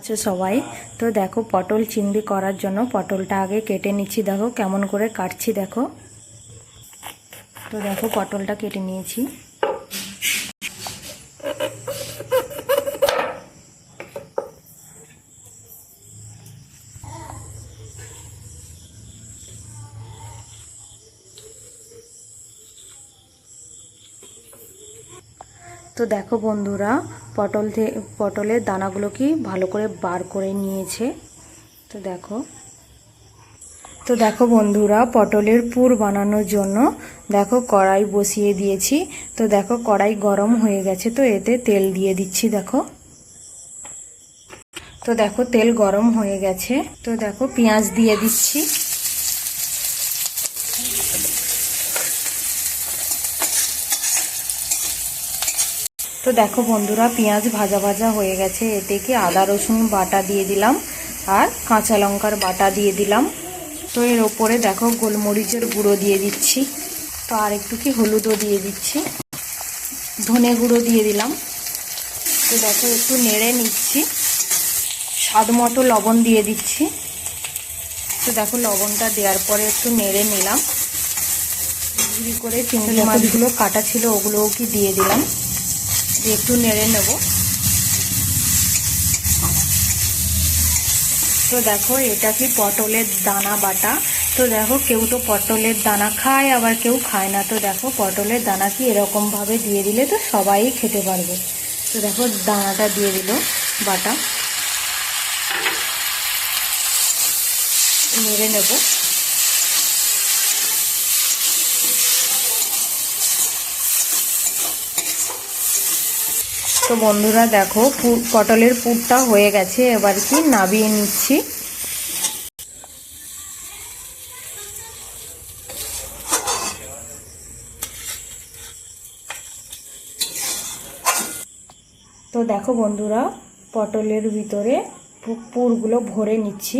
আছে সবাই। তো দেখো, পটল চিংড়ি করার জন্য পটলটা আগে কেটে নিচ্ছি। দেখো কেমন করে কাটছি, দেখো। তো দেখো পটলটা কেটে নিয়েছি। তো দেখো বন্ধুরা পটল পটলের দানাগুলো কি ভালো করে বার করে নিয়েছে? তো দেখো। তো দেখো বন্ধুরা, পটলের পুর বানানোর জন্য দেখো কড়াই বসিয়ে দিয়েছি। তো দেখো কড়াই গরম হয়ে গেছে, তো এতে তেল দিয়ে দিচ্ছি, দেখো। তো দেখো তেল গরম হয়ে গেছে। তো দেখো পেঁয়াজ দিয়ে দিচ্ছি। তো দেখো বন্ধুরা পেঁয়াজ ভাজা ভাজা হয়ে গেছে। এতে কি আদা রসুন বাটা দিয়ে দিলাম আর কাঁচা লঙ্কার বাটা দিয়ে দিলাম। তো এর ওপরে দেখো গোলমরিচের গুঁড়ো দিয়ে দিচ্ছি। তো আর একটু কি হলুদও দিয়ে দিচ্ছি। ধনে গুঁড়ো দিয়ে দিলাম। তো দেখো একটু নেড়ে নিচ্ছি। স্বাদ মতো লবণ দিয়ে দিচ্ছি। তো দেখো লবণটা দেওয়ার পরে একটু নেড়ে নিলাম। করে চিংড়ি মাছগুলো কাটা ছিল ওগুলোও কি দিয়ে দিলাম। দিয়ে একটু নেড়ে নেব। তো দেখো, এটা কি পটলের দানা বাটা? তো দেখো, কেউ তো পটলের দানা খায়, আবার কেউ খায় না। তো দেখো, পটলের দানা কি এরকম ভাবে দিয়ে দিলে তো সবাই খেতে পারবে। তো দেখো, দানাটা দিয়ে দিল বাটা। নেড়ে নেব। তো বন্ধুরা দেখো পটলের পুরটা হয়ে গেছে, এবার কি নাবিয়ে নিচ্ছি। তো দেখো বন্ধুরা, পটলের ভিতরে পুরগুলো ভরে নিচ্ছি।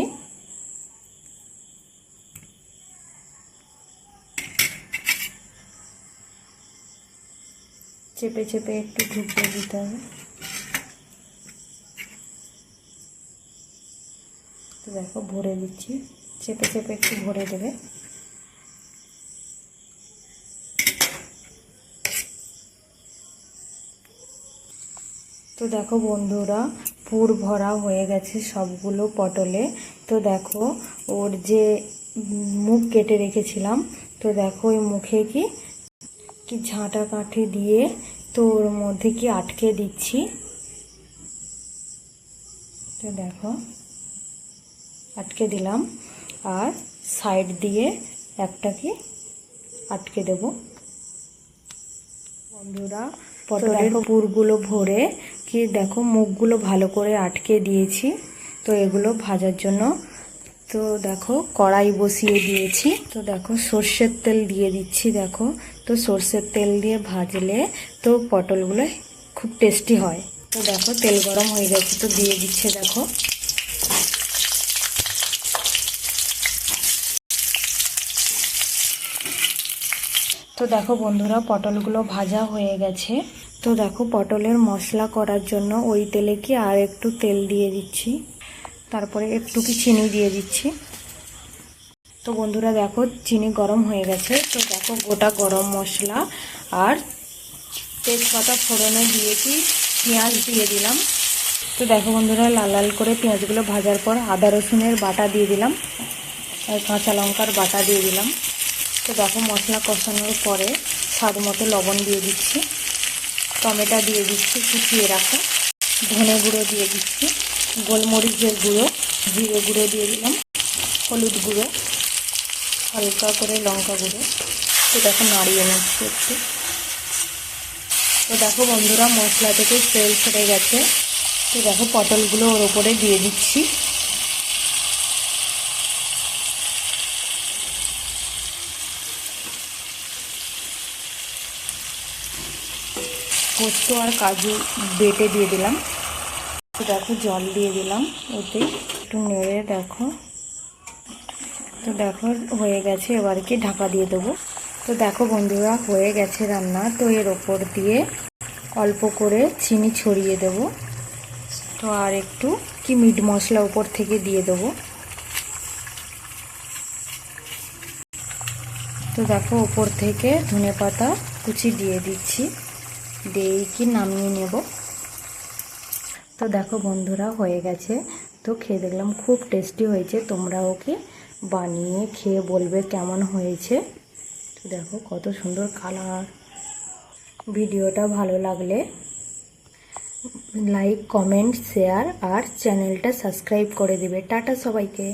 চেপে চেপে একটু ঢুকিয়ে দিতে হবে। তো দেখো, ভরে দিচ্ছি। চেপে চেপে একটু ভরে দেবে। তো দেখো বন্ধুরা, পুর ভরা হয়ে গেছে সবগুলো পটলে। তো দেখো, ওর যে মুখ কেটে রেখেছিলাম, তো দেখো ওই মুখে কি কি ঝাঁটা কাঠি দিয়ে তো ওর মধ্যে কি আটকে দিচ্ছি? তো দেখো আটকে দিলাম। আর সাইড দিয়ে একটা কি আটকে দেব। বন্ধুরা পটলের পুরগুলো ভরে কি দেখো মুখগুলো ভালো করে আটকে দিয়েছি। তো এগুলো ভাজার জন্য তো দেখো কড়াই বসিয়ে দিয়েছি। তো দেখো সর্ষের তেল দিয়ে দিচ্ছি দেখো। তো সর্ষের তেল দিয়ে ভাজলে তো পটলগুলো খুব টেস্টি হয়। তো দেখো তেল গরম হয়ে গেছে, তো দিয়ে দিচ্ছে দেখো। তো দেখো বন্ধুরা, পটলগুলো ভাজা হয়ে গেছে। তো দেখো পটলের মশলা করার জন্য ওই তেলে কি আর একটু তেল দিয়ে দিচ্ছি। তারপরে একটু কি চিনি দিয়ে দিচ্ছি। তো বন্ধুরা দেখো, চিনি গরম হয়ে গেছে। তো দেখো, গোটা গরম মশলা আর তেজপাতা ফোড়নে দিয়ে কি পেঁয়াজ দিয়ে দিলাম। তো দেখো বন্ধুরা, লাল লাল করে পেঁয়াজগুলো ভাজার পর আদা রসুনের বাটা দিয়ে দিলাম আর কাঁচা লঙ্কার বাটা দিয়ে দিলাম। তো দেখো, মশলা কষানোর পরে স্বাদ মতো লবণ দিয়ে দিচ্ছি। টমেটো দিয়ে দিচ্ছি, কুচিয়ে রাখা। ধনে গুঁড়ো দিয়ে দিচ্ছি। গোলমরিচের গুঁড়ো, জিরে গুঁড়ো দিয়ে দিলাম। হলুদ গুঁড়ো। হালকা করে লঙ্কা গুঁড়ো। তো দেখো নাড়িয়ে নিচ্ছি একটু। তো দেখো বন্ধুরা, মশলা থেকে তেল ছেড়ে গেছে। তো দেখো পটলগুলো ওর ওপরে দিয়ে দিচ্ছি। পোস্ত আর কাজু বেটে দিয়ে দিলাম। দেখো জল দিয়ে দিলাম। ওতে একটু নেড়ে দেখো। তো দেখো, হয়ে গেছে, এবার কি ঢাকা দিয়ে দেবো। তো দেখো বন্ধুরা, হয়ে গেছে রান্না। তো এর ওপর দিয়ে অল্প করে চিনি ছড়িয়ে দেব। তো আর একটু কি মিট মশলা উপর থেকে দিয়ে দেবো। তো দেখো ওপর থেকে ধনে পাতা কুচি দিয়ে দিচ্ছি। দিয়ে কি নামিয়ে নেব। তো দেখো বন্ধুরা, হয়ে গেছে। তো খেয়ে দেখলাম, খুব টেস্টি হয়েছে। তোমরাও কি বানিয়ে খেয়ে বলবে কেমন হয়েছে। দেখো কত সুন্দর কালার ভিডিওটা ভালো লাগলে লাইক কমেন্ট শেয়ার আর চ্যানেলটা সাবস্ক্রাইব করে দিবে। টাটা সবাইকে।